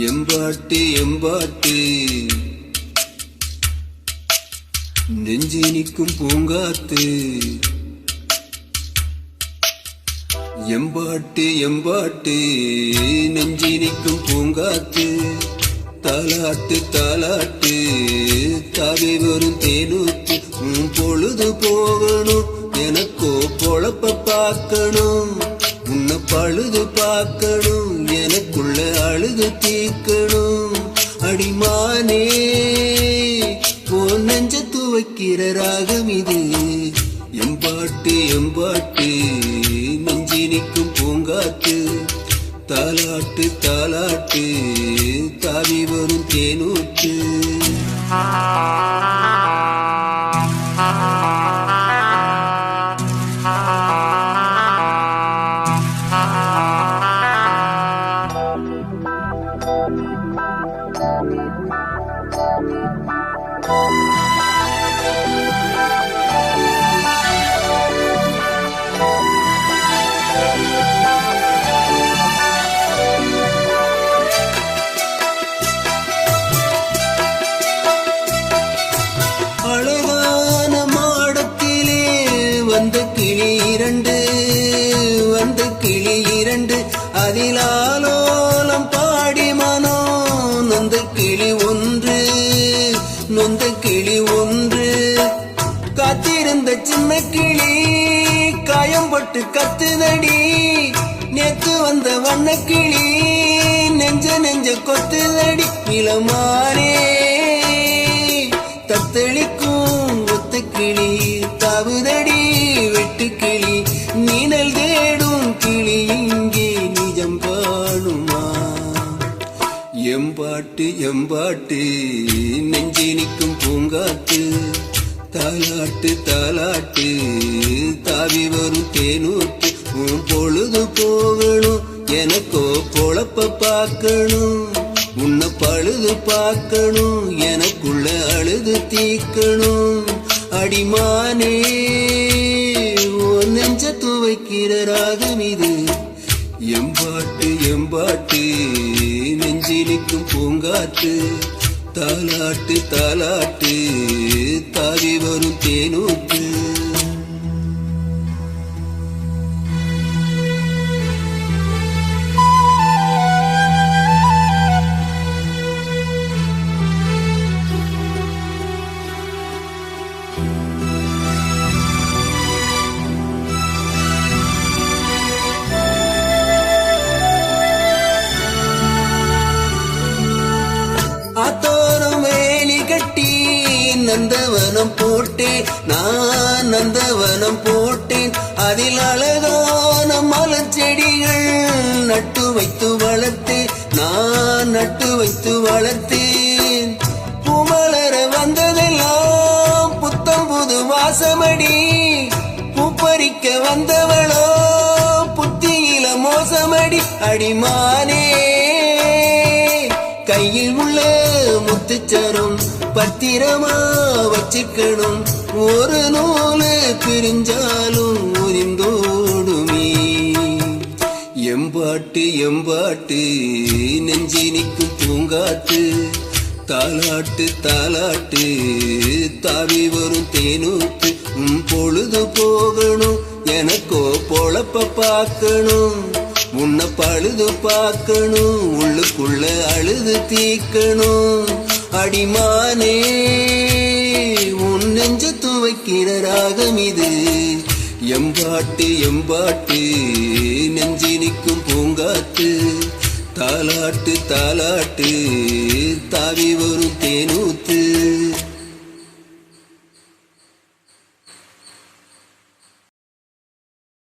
எம்பாட்டு எம்பாட்டு. நெஞ்சு நிற்கும் பூங்காத்து. எம்பாட்டு எம்பாட்டு நெஞ்சி நிற்கும் பூங்காத்து தாலாட்டு தாலாட்டு தாவி வரும் தேனூத்து உன் பொழுது போகணும் எனக்கோ பொழப்ப பார்க்கணும் உன்னை பழுது பார்க்கணும் எனக்குள்ள அழுது தீர்க்கணும். அடிமானே ஓ நெஞ்ச துவைக்கிற ராகம் இது. எம்பாட்டு எம்பாட்டு தாலாட்டு தாலாட்டு தாவி வரும் தேனூற்று கிளி நெஞ்ச நெஞ்ச கொத்துதடி இளமானே தத்தளிக்கும் ஒத்த கிளி தவுதடி வெட்டு கிளி நீனல் தேடும் கிளி இங்கே நிஜம் பாடுமா எம்பாட்டு எம்பாட்டு நெஞ்சி நிற்கும் பூங்காத்து. தாலாட்டு தாலாட்டு தாவி வரும் தேனூத்து உன் பொழுது போகணும் எனக்கு காக்கணும் எனக்குள்ள அழுது தீக்கணும் அடிமானே நெஞ்ச துவைக்கிற ராகம் இது. எம்பாட்டு எம்பாட்டு நெஞ்சிலிக்கும் பூங்காட்டு தாலாட்டு தாலாட்டு தாவி வரும் தேனூத்து நந்தவனம் போட்டேன். நான் நந்தவனம் போட்டேன். அதில் அழகான மலர் செடிகள் நட்டு வைத்து வளர்த்தேன். நான் நட்டு வைத்து வளர்த்தேன். புமலர வந்ததெல்லாம் புத்தம் புது வாசமடி. பூப்பறிக்க வந்தவளோ புத்தியில மோசமடி. அடிமானே. கையில் உள்ள முத்துச்சரம் பத்திரமா வச்சுக்கணும். ஒரு நூலு பிரிஞ்சாலும் உரிந்தோடுமே. எம்பாட்டு எம்பாட்டு நெஞ்சி நிற்கும் பூங்காட்டு. தாலாட்டு தாலாட்டு தாவி வரும் தேனூத்து பொழுது போகணும் எனக்கோ பொழப்ப பார்க்கணும். அழுது பார்க்கணும் உள்ளுக்குள்ள அழுது தீக்கணும் அடிமானே உன் நெஞ்ச துவைக்கிற ராகம் இது. எம்பாட்டு எம்பாட்டு நெஞ்சி நிற்கும் பூங்காத்து. தாலாட்டு தாலாட்டு தாவி வரும் தேனூத்து.